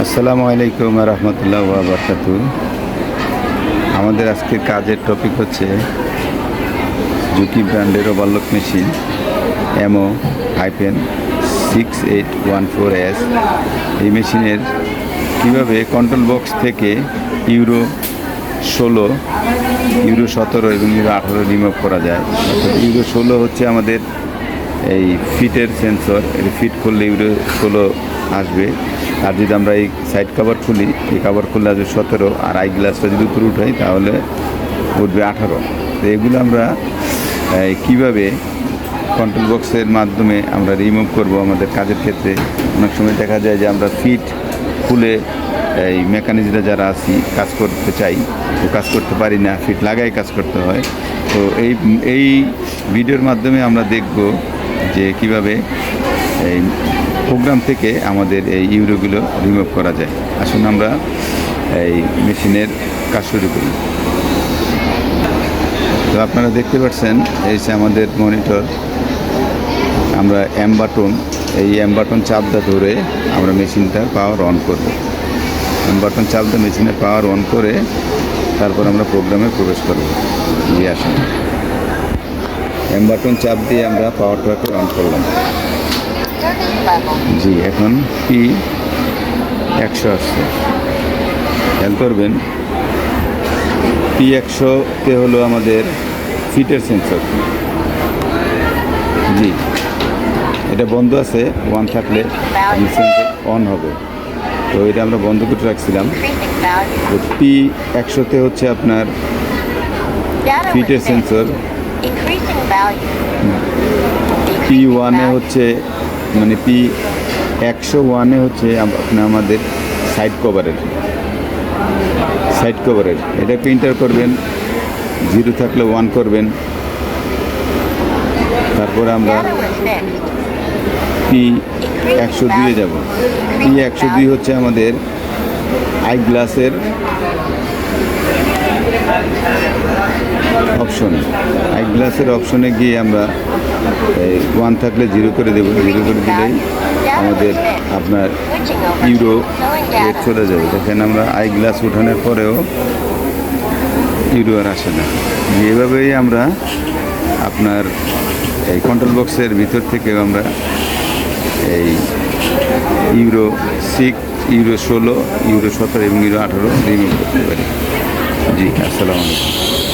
আসসালামু আলাইকুম রহমতুল্লাহ বারকাত আমাদের আজকের কাজের টপিক হচ্ছে জুকি ব্র্যান্ডের overlock machine MO hyphen six eight one four S এই মেশিনের কীভাবে কন্ট্রোল বক্স থেকে ইউরো ষোলো ইউরো সতেরো এবং ইউরো আঠেরো রিমুভ করা যায়? ইউরো ষোলো হচ্ছে আমাদের এই ফিটের সেন্সর এটা ফিট করলে ইউরো ষোলো আসবে। আর যদি আমরা এই সাইড কাভার খুলি, এই কাভার খুললে আসবে সতেরো, আর আই গ্লাসটা যদি উপরে উঠাই, তাহলে উঠবে আঠারো। তো এগুলো আমরা কীভাবে কন্ট্রোল বক্সের মাধ্যমে আমরা রিমুভ করব আমাদের কাজের ক্ষেত্রে? অনেক সময় দেখা যায় যে আমরা ফিট খুলে, এই মেকানিজরা যারা আছি, কাজ করতে চাই, তো কাজ করতে পারি না, ফিট লাগাই কাজ করতে হয়। তো এই এই ভিডিওর মাধ্যমে আমরা দেখব যে কীভাবে এই প্রোগ্রাম থেকে আমাদের এই ইউরোগুলো রিমুভ করা যায়। আসুন আমরা এই মেশিনের কাজ শুরু করি। তো আপনারা দেখতে পাচ্ছেন, এই যে আমাদের মনিটর, আমরা এম বাটন এই এম বাটন চাপটা ধরে আমরা মেশিনটার পাওয়ার অন করব। এম বাটন চাপ দিয়ে মেশিনের পাওয়ার অন করে তারপর আমরা প্রোগ্রামে প্রবেশ করব। জি আসুন। এম বাটন চাপ দিয়ে আমরা পাওয়ারটাকে অন করলাম। জি, এখন পি একশো আসছে। খেয়াল করবেন পি একশোতে হলো আমাদের ফিটের সেন্সর জি, এটা বন্ধ আছে ওয়ান থাকলে অন হবে। তো এটা আমরা বন্ধ করে রাখছিলাম। পি একশোতে হচ্ছে আপনার ফিটের সেন্সর পি ওয়ানে হচ্ছে মানে পি একশো ওয়ানে হচ্ছে আপনার আমাদের সাইড কভারের সাইড কভারের এটা প্রিন্টার করবেন জিরো থাকলে ওয়ান করবেন। তারপরে আমরা পি একশো দুয়ে যাব। পি একশো দুই হচ্ছে আমাদের আই গ্লাসের অপশন আই গ্লাসের অপশনে গিয়ে আমরা ওয়ান থাকলে জিরো করে দেবো। জিরো করে দিলেই আমাদের আপনার ইউরো রেট চলে যাবে। দেখেন আমরা আই গ্লাস উঠানোর পরেও ইউরো আর আসে না। এভাবেই আমরা আপনার এই কন্ট্রোল বক্সের ভিতর থেকেও আমরা এই ইউরো সিক্স ইউরো ষোলো ইউরো সতেরো এবং ইউরো আঠারো রিমুভ করতে পারি। জি, আসসালামু আলাইকুম।